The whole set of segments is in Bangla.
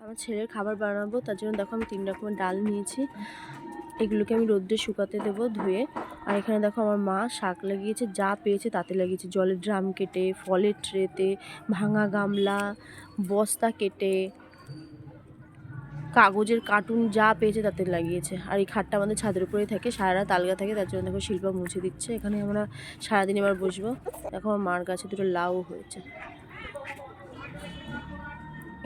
আমার ছেলের খাবার বানাবো, তার জন্য দেখো আমি তিন রকমের ডাল নিয়েছি। এগুলোকে আমি রোদ্রে শুকাতে দেবো ধুয়ে। আর এখানে দেখো আমার মা শাক লাগিয়েছে, যা পেয়েছে তাতে লাগিয়েছে। জলের ড্রাম কেটে, ফলের ট্রেতে, ভাঙা গামলা, বস্তা কেটে, কাগজের কার্টুন যা পেয়েছে তাতে লাগিয়েছে। আর এই খাটটা আমাদের ছাদের উপরেই থাকে সারা রাত আলগা থাকে, তার জন্য দেখো শিল্পা মুছে দিচ্ছে। এখানে আমরা সারাদিন এবার বসবো। দেখো আমার মার কাছে দুটো লাউ হয়েছে।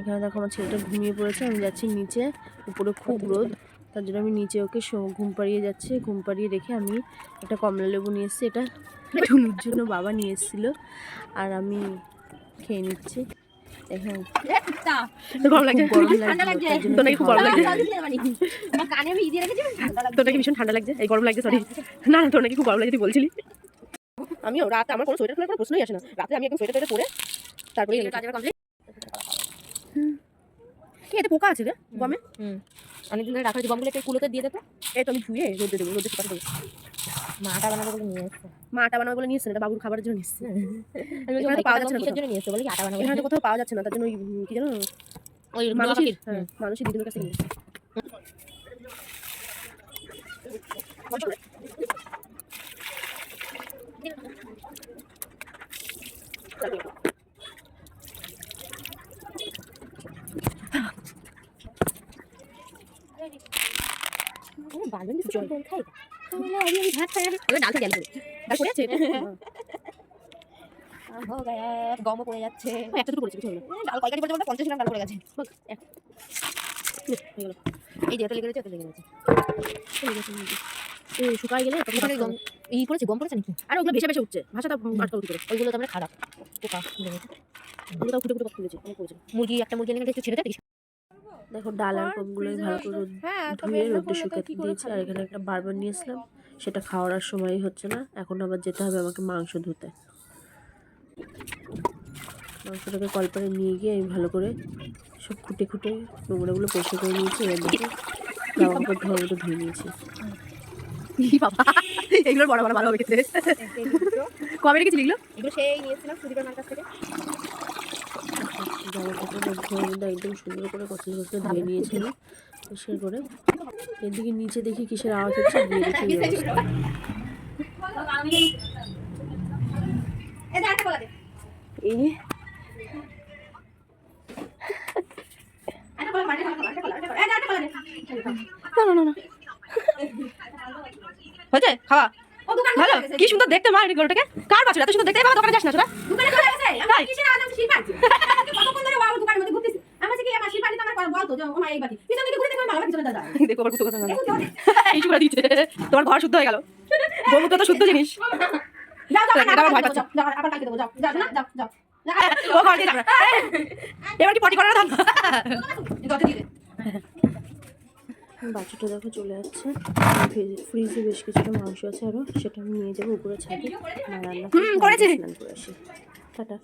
এখানে দেখো আমার ছেলেটা ঘুমিয়ে পড়েছে আমি যাচ্ছি নিচে উপরে খুব রোদ তার জন্য আমি নিচে ওকে ঘুম পাড়িয়ে যাচ্ছি ঘুম পাড়িয়ে রেখে আমি একটা কমলা লেবু নিয়ে এসেছি এটা টুনুর জন্য বাবা নিয়ে এসেছিল আর আমি খেয়ে নিচ্ছি। এখানে তোর নাকি ভীষণ ঠান্ডা লাগছে? এই গরম লাগছে সরি না না তোর নাকি খুব গরম লাগছে তুই বলছিলি। আমিও রাতে আমার কোনো সোয়েটার খোলার কোনো প্রশ্নই আসে না। রাতে আমি একদম সোয়েটার পরে তারপরে কি এতে পোকা আছে রে গমে হুম। অনেকদিন ধরে রাখা হয়েছে গমগুলো একটু কুলোতে দিয়ে দেবো এই তো আমি ধুয়ে রোদে দেবো রোদে শুকাতে দেবো মাটা বানাবো বলে নিয়ে এসছে। মা আটা বানাবে বলে নিয়ে এসছে এটা বাবুর খাবারের জন্য নিয়ে এসছে এখানে তো পাওয়া যাচ্ছে না কিসের জন্য নিয়ে এসছে বলে কি আটা বানাবো এখানে তো কোথাও পাওয়া যাচ্ছে না তার জন্য ওই কি জানো? ওই মানুষের মানুষের হ্যাঁ কাছে নিয়ে এসছে বালন দিয়ে জল খাই আমি আমি ভাত খাই আমি ডাল থেকে গেল। ডাল পড়ে আছে? এটা? হো গায়া গমও পড়ে যাচ্ছে। ওই একটা দুটো পড়েছে কিছু হলো ডাল কয়কারি পড়ে বলতে? পঞ্চাশ গ্রাম ডাল পড়ে গেছে। হয়ে। এই যে লেগে গেছে লেগে গেছে গেলে তখন গম পড়েছে? গম পড়েছে নাকি? আর ওগুলো ভেসে ভেসে উঠছে। ভাষাটা আটকা উঠে করে ওইগুলো তো আমরা খারাপ। পোকা। লেগেছে। ওগুলো তো ফুটে ফুটে তুলেছে মুরগি একটা মুরগি এনে একটু ছেড়ে দেয় দেখো ডাল আর পমগুলো ভালো করে রোদ ধুয়ে রোদে শুকাতে দিয়েছি আর এখানে একটা বারবার নিয়েছিলাম সেটা খাওয়ার আর সময় হচ্ছে না। এখন আবার যেতে হবে আমাকে মাংস ধুতে। মাংসটাকে কলপারে নিয়ে গিয়ে আমি ভালো করে সব খুঁটে খুঁটে নোংরাগুলো পরিষ্কার করে নিয়েছি এবার দেখে জামা কাপড় ধোয়ার মতো ধুয়ে নিয়েছি। এগুলোর বড় বড় ভালো হবে কবে রেখেছিলি এগুলো? এগুলো সেই নিয়েছিলাম সুদীপের মার কাছ থেকে। জামা কাপড় ধোয়ার মধ্যে একদম সুন্দর করে কচলে কচলে ধুয়ে নিয়েছিল। পরিষ্কার করে এদিকে নিচে দেখি কিসের আওয়াজ হচ্ছে গিয়ে দেখি এই অবস্থা। এই না না না না। হয়েছে? খাওয়া? ভালো? কি সুন্দর দেখতে মা গরুটাকে। কার বাছুর? এত সুন্দর দেখতে বাবা দোকানে যাস না সেটা তাই? দেখো আবার কুতো কথা এই শুকরা দিচ্ছে তোমার ঘর শুদ্ধ হয়ে গেল। গোমূত্র তো শুদ্ধ জিনিস। এবার কি পটি করার ধান? বাচ্চাটা দেখো চলে যাচ্ছে। ফ্রিজে বেশ কিছুটা মাংস আছে আরও। সেটা আমি নিয়ে যাব উপরে রান্না করে আসি। টাটা।